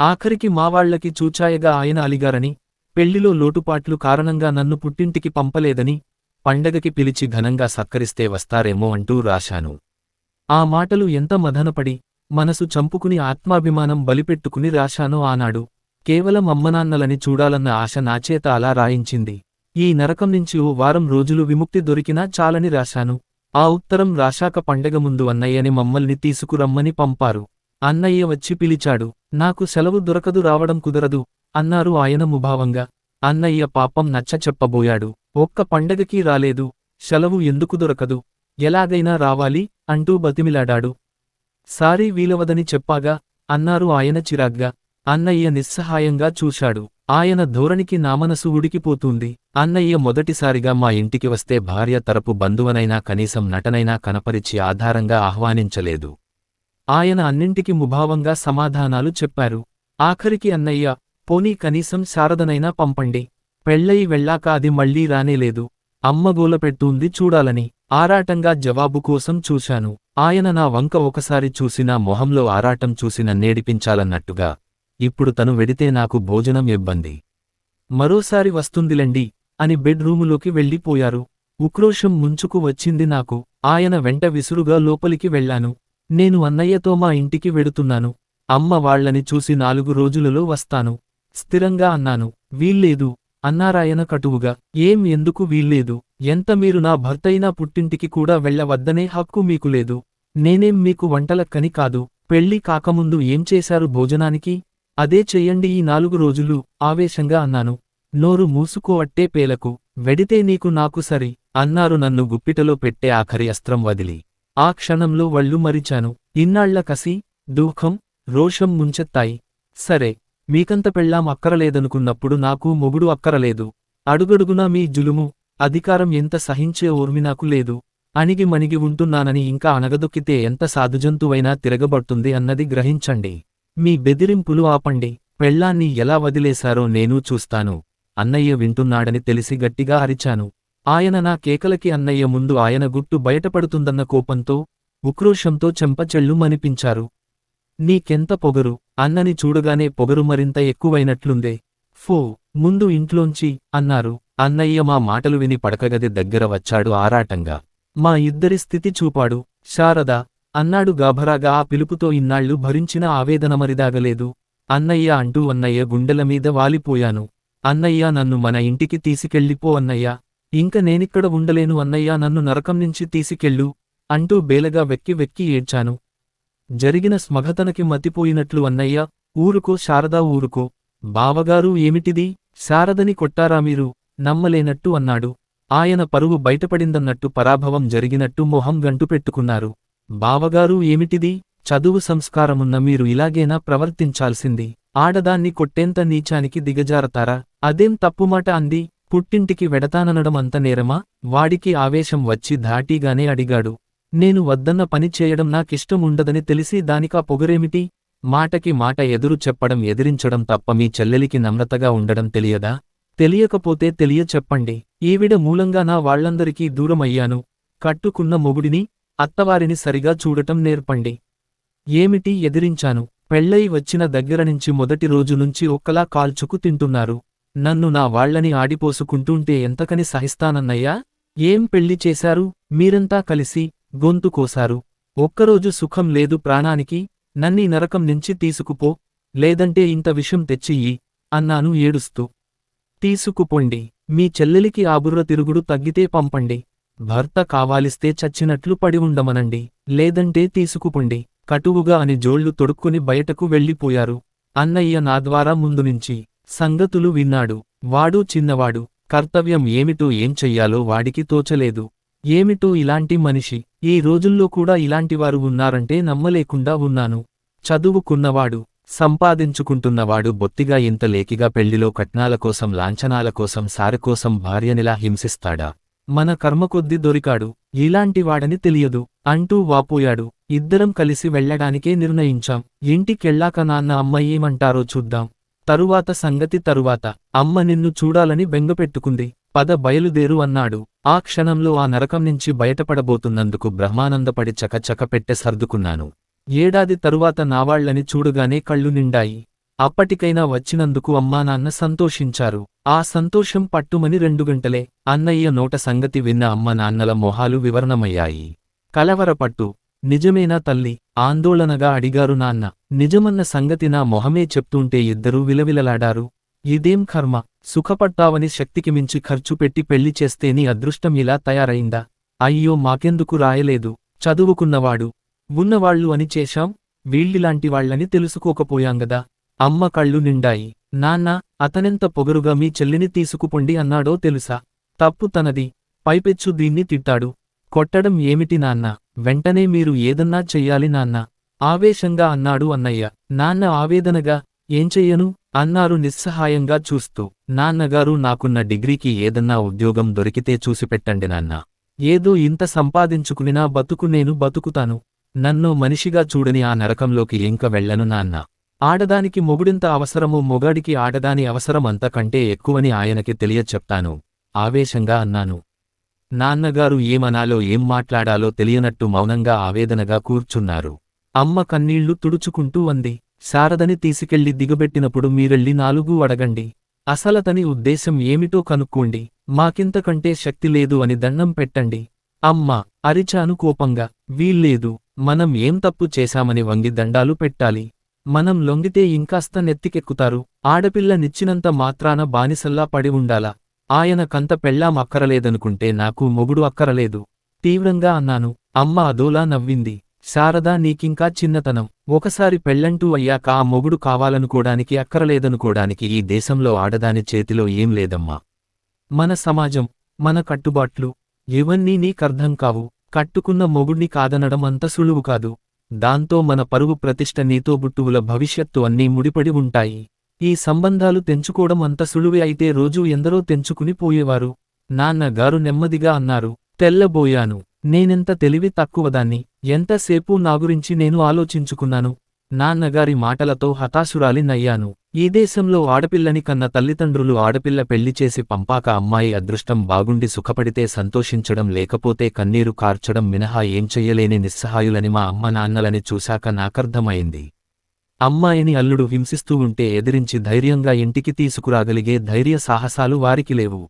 ఆఖరికి మావాళ్ళకి చూచాయగా ఆయన అలిగారని పెళ్ళిలో లోటుపాట్లు కారణంగా నన్ను పుట్టింటికి పంపలేదని పండగకి పిలిచి ఘనంగా సత్కరిస్తే వస్తారేమో అంటూ రాశాను. ఆ మాటలు ఎంత మదనపడి మనసు చంపుకుని ఆత్మాభిమానం బలిపెట్టుకుని రాశానో ఆనాడు కేవలం అమ్మనాన్నలని చూడాలన్న ఆశ నాచేత అలా రాయించింది. ఈ నరకం నుంచి ఓ వారం రోజులు విముక్తి దొరికినా చాలని రాశాను. ఆ ఉత్తరం రాశాక పండగ ముందు అన్నయ్యని మమ్మల్ని తీసుకురమ్మని పంపారు. అన్నయ్య వచ్చి పిలిచాడు. నాకు సెలవు దొరకదు రావడం కుదరదు అన్నారు ఆయన ముభావంగా. అన్నయ్య పాపం నచ్చ చెప్పబోయాడు. ఒక్క పండగకి రాలేదు సెలవు ఎందుకు దొరకదు ఎలాగైనా రావాలి అంటూ బతిమిలాడాడు. సారీ వీలవదని చెప్పాగా అన్నారు ఆయన చిరాగ్గా. అన్నయ్య నిస్సహాయంగా చూశాడు. ఆయన ధోరణికి నామనసు ఉడికిపోతుంది. అన్నయ్య మొదటిసారిగా మా ఇంటికి వస్తే భార్య తరపు బంధువనైనా కనీసం నటనైనా కనపరిచి ఆధారంగా ఆహ్వానించలేదు. ఆయన అన్నింటికి ముభావంగా సమాధానాలు చెప్పారు. ఆఖరికి అన్నయ్య పోనీ కనీసం శారదనైనా పంపండి. పెళ్ళయి వెళ్ళాక అది మళ్ళీ రానేలేదు. అమ్మగోల పెడుతూంది చూడాలని. ఆరాటంగా జవాబు కోసం చూశాను. ఆయన నా వంక ఒకసారి చూసినా మొహంలో ఆరాటం చూసిన నేడిపించాలన్నట్టుగా. ఇప్పుడు తను వెడితే నాకు భోజనం ఇబ్బంది. మరోసారి వస్తుందిలండి అని బెడ్రూములోకి వెళ్ళిపోయారు. ఉక్రోషం ముంచుకు వచ్చింది నాకు. ఆయన వెంట విసురుగా లోపలికి వెళ్ళాను. నేను అన్నయ్యతో మా ఇంటికి వెడుతున్నాను. అమ్మ వాళ్ళని చూసి నాలుగు రోజులలో వస్తాను. స్థిరంగా అన్నాను. వీల్లేదు. అన్నారాయన కటువుగా. ఏం ఎందుకు వీల్లేదు? ఎంత మీరు నా భర్తయినా పుట్టింటికి కూడా వెళ్ళవద్దనే హక్కు మీకు లేదు. నేనేం మీకు వంటలక్కని కాదు. పెళ్ళి కాకముందు ఏం చేశారు భోజనానికి? అదే చెయ్యండి ఈ నాలుగు రోజులు ఆవేశంగా అన్నాను. నోరు మూసుకోవట్టే పేలకు. వెడితే నీకు నాకు సరి అన్నారు నన్ను గుప్పిటలో పెట్టే ఆఖరి అస్త్రం వదిలి. ఆ క్షణంలో వళ్ళు మరిచాను. ఇన్నాళ్ళ కసి దూఖం రోషం ముంచెత్తాయి. సరే మీకంత పెళ్ళాం అక్కరలేదనుకున్నప్పుడు నాకు మొగుడు అక్కరలేదు. అడుగడుగునా మీ జులుము అధికారం ఎంత సహించే ఓర్మి నాకు లేదు. అణిగి మణిగి ఉంటున్నానని ఇంకా అనగదొక్కితే ఎంత సాధుజంతువైనా తిరగబడుతుంది అన్నది గ్రహించండి. మీ బెదిరింపులు ఆపండి. పెళ్ళాన్ని ఎలా వదిలేశారో నేనూ చూస్తాను. అన్నయ్య వింటున్నాడని తెలిసి గట్టిగా అరిచాను. ఆయన నా కేకలకి అన్నయ్య ముందు ఆయన గుట్టు బయటపడుతుందన్న కోపంతో ఉక్రోషంతో చెంపచెళ్ళు మనిపించారు నీకెంత పొగరు? అన్నని చూడగానే పొగరు మరింత ఎక్కువైనట్లుందే. ఫో ముందు ఇంట్లోంచి అన్నారు. అన్నయ్య మా మాటలు విని పడకగది దగ్గర వచ్చాడు ఆరాటంగా. మా ఇద్దరి స్థితి చూపాడు. శారద అన్నాడు గాభరాగా ఆ పిలుపుతో ఇన్నాళ్ళు భరించిన ఆవేదన మరిదాగలేదు అన్నయ్య అంటూ అన్నయ్య గుండెల మీద వాలిపోయాను. అన్నయ్య నన్ను మన ఇంటికి తీసుకెళ్ళిపో అన్నయ్య. ఇంక నేనిక్కడ ఉండలేను అన్నయ్యా నన్ను నరకం నుంచి తీసుకెళ్ళు అంటూ బేలగా వెక్కి వెక్కి ఏడ్చాను. జరిగిన స్మఘతనకి మతిపోయినట్లు అన్నయ్య ఊరుకో శారదా ఊరుకో. బావగారు ఏమిటిది? శారదని కొట్టారా మీరు? నమ్మలేనట్టు అన్నాడు. ఆయన పరువు బయటపడిందన్నట్టు పరాభవం జరిగినట్టు మొహం గంటు పెట్టుకున్నారు. బావగారు ఏమిటిది? చదువు సంస్కారమున్న మీరు ఇలాగేనా ప్రవర్తించాల్సింది? ఆడదాన్ని కొట్టేంత నీచానికి దిగజారతారా? అదేం తప్పుమాట అంది? పుట్టింటికి వెడతాననడం అంత నేరమా? వాడికి ఆవేశం వచ్చి ధాటీగానే అడిగాడు. నేను వద్దన్న పని చేయడం నాకిష్టం తెలిసి దానికా పొగరేమిటి? మాటకి మాట ఎదురు చెప్పడం ఎదిరించడం తప్ప మీ చెల్లెలికి నమ్రతగా ఉండడం తెలియదా? తెలియకపోతే తెలియ చెప్పండి. ఈవిడ మూలంగా నా వాళ్ళందరికీ దూరమయ్యాను. కట్టుకున్న మొగుడిని అత్తవారిని సరిగా చూడటం నేర్పండి. ఏమిటి? ఎదిరించాను. పెళ్ళై వచ్చిన దగ్గరనుంచి మొదటి రోజు నుంచి ఒక్కలా కాల్చుకు తింటున్నారు. నన్ను నా వాళ్ళని ఆడిపోసుకుంటుంటే ఎంతకని సహిస్తానన్నయ్యా? ఏం పెళ్ళి చేశారు? మీరంతా కలిసి గొంతు కోసారు. ఒక్కరోజు సుఖం లేదు ప్రాణానికి. నన్నీ నరకం నుంచి తీసుకుపో. లేదంటే ఇంత విషం తెచ్చియ్యి అన్నాను ఏడుస్తూ. తీసుకుపోండి. మీ చెల్లెలికి ఆబుర్ర తిరుగుడు తగ్గితే పంపండి. భర్త కావాలిస్తే చచ్చినట్లు పడి ఉండమనండి. లేదంటే తీసుకుపోండి. కటువుగా అని జోళ్ళు తొడుక్కుని బయటకు వెళ్ళిపోయారు. అన్నయ్య నా ద్వారా ముందునుంచి సంగతులు విన్నాడు. వాడూ చిన్నవాడు. కర్తవ్యం ఏమిటో ఏం చెయ్యాలో వాడికి తోచలేదు. ఏమిటో ఇలాంటి మనిషి. ఈ రోజుల్లో కూడా ఇలాంటివారు ఉన్నారంటే నమ్మలేకుండా ఉన్నాను. చదువుకున్నవాడు. సంపాదించుకుంటున్నవాడు బొత్తిగా ఇంత లేకిగా పెళ్ళిలో కట్నాల కోసం లాంఛనాల కోసం సారెకోసం భార్యనిలా హింసిస్తాడా? మన కర్మకొద్ది దొరికాడు. ఇలాంటివాడని తెలియదు. అంటూ వాపోయాడు. ఇద్దరం కలిసి వెళ్ళడానికే నిర్ణయించాం. ఇంటికెళ్ళాక నాన్న అమ్మ ఏమంటారో చూద్దాం. తరువాత సంగతి తరువాత అమ్మ నిన్ను చూడాలని బెంగపెట్టుకుంది. పద బయలుదేరు అన్నాడు. ఆ క్షణంలో ఆ నరకం నుంచి బయటపడబోతున్నందుకు బ్రహ్మానందపడి చకచక పెట్టె సర్దుకున్నాను. ఏడాది తరువాత నావాళ్ళని చూడగానే కళ్ళు నిండాయి. అప్పటికైనా వచ్చినందుకు అమ్మానాన్న సంతోషించారు. ఆ సంతోషం పట్టుమని రెండు గంటలే అన్నయ్య నోట సంగతి విన్న అమ్మ నాన్నల మొహాలు వివరణమయ్యాయి. కలవరపట్టు నిజమేనా తల్లి? ఆందోళనగా అడిగారు నాన్న. నిజమన్న సంగతి నా మొహమే చెప్తుంటే ఇద్దరూ విలవిలలాడారు. ఇదేం కర్మ? సుఖపట్టావని శక్తికి మించి ఖర్చు పెట్టి పెళ్ళి చేస్తే నీ అదృష్టం ఇలా తయారైందా? అయ్యో మాకెందుకు రాయలేదు? చదువుకున్నవాడు. ఉన్నవాళ్ళు అని చేశాం? వీళ్ళిలాంటి వాళ్ళని తెలుసుకోకపోయాంగదా అమ్మ కళ్ళు నిండాయి. నాన్న అతనెంత పొగరుగా మీ చెల్లిని తీసుకుపొండి అన్నాడో తెలుసా? తప్పు తనది. పైపెచ్చు దీన్ని తిట్టాడు. కొట్టడం ఏమిటి నాన్న? వెంటనే మీరు ఏదన్నా చెయ్యాలి నాన్న. ఆవేశంగా అన్నాడు అన్నయ్య. నాన్న ఆవేదనగా ఏం చెయ్యను? అన్నారు నిస్సహాయంగా చూస్తూ. నాన్నగారు నాకున్న డిగ్రీకి ఏదన్నా ఉద్యోగం దొరికితే చూసిపెట్టండి నాన్న. ఏదో ఇంత సంపాదించుకునినా బతుకు నేను బతుకుతాను. నన్ను మనిషిగా చూడని ఆ నరకంలోకి ఇంక వెళ్ళను నాన్న. ఆడదానికి మొగుడింత అవసరమో మొగాడికి ఆడదాని అవసరం అంతకంటే ఎక్కువని ఆయనకి తెలియచెప్తాను. ఆవేశంగా అన్నాను. నాన్నగారు ఏమనాలో ఏం మాట్లాడాలో తెలియనట్టు మౌనంగా ఆవేదనగా కూర్చున్నారు. అమ్మ కన్నీళ్ళు తుడుచుకుంటూ అంది. శారదని తీసుకెళ్ళి దిగబెట్టినప్పుడు మీరెళ్ళి నాలుగు అడగండి. అసలతని ఉద్దేశం ఏమిటో కనుక్కోండి. మాకింతకంటే శక్తి లేదు అని దండం పెట్టండి. అమ్మ అరిచాను కోపంగా. వీల్లేదు. మనం ఏం తప్పు చేశామని వంగి దండాలు పెట్టాలి. మనం లొంగితే ఇంకాస్త నెత్తికెక్కుతారు. ఆడపిల్ల నిచ్చినంత మాత్రాన బానిసల్లా పడి ఉండాలా? ఆయన కంత పెళ్ళాం అక్కరలేదనుకుంటే నాకు మొగుడు అక్కరలేదు. తీవ్రంగా అన్నాను అమ్మ అదోలా నవ్వింది. శారదా నీకింకా చిన్నతనం. ఒకసారి పెళ్ళంటూ అయ్యాక ఆ మొగుడు కావాలనుకోడానికి అక్కరలేదనుకోడానికి ఈ దేశంలో ఆడదాని చేతిలో ఏం లేదమ్మా. మన సమాజం మన కట్టుబాట్లు ఇవన్నీ నీకర్థం కావు. కట్టుకున్న మొగుణ్ణి కాదనడం అంత సులువు కాదు. దాంతో మన పరువు ప్రతిష్ట నీతో బుట్టువుల భవిష్యత్తు అన్నీ ముడిపడి ఉంటాయి. ఈ సంబంధాలు తెంచుకోవడం అంత సులువే అయితే రోజూ ఎందరో తెంచుకుని పోయేవారు. నాన్నగారు నెమ్మదిగా అన్నారు తెల్లబోయాను. నేనెంత తెలివి తక్కువదాన్ని? ఎంతసేపు నా గురించి నేను ఆలోచించుకున్నాను? నాన్నగారి మాటలతో హతాశురాలి నయ్యాను. ఈ దేశంలో ఆడపిల్లని కన్న తల్లిదండ్రులు ఆడపిల్ల పెళ్ళి చేసి పంపాక అమ్మాయి అదృష్టం బాగుండి సుఖపడితే సంతోషించడం లేకపోతే కన్నీరు కార్చడం మినహా ఏం చెయ్యలేని నిస్సహాయులని మా అమ్మ నాన్నలని చూశాక నాకర్థమైంది. అమ్మాయిని అల్లుడు హింసిస్తూ ఉంటే ఎదిరించి ధైర్యంగా ఇంటికి తీసుకురాగలిగే ధైర్య సాహసాలు వారికి లేవు.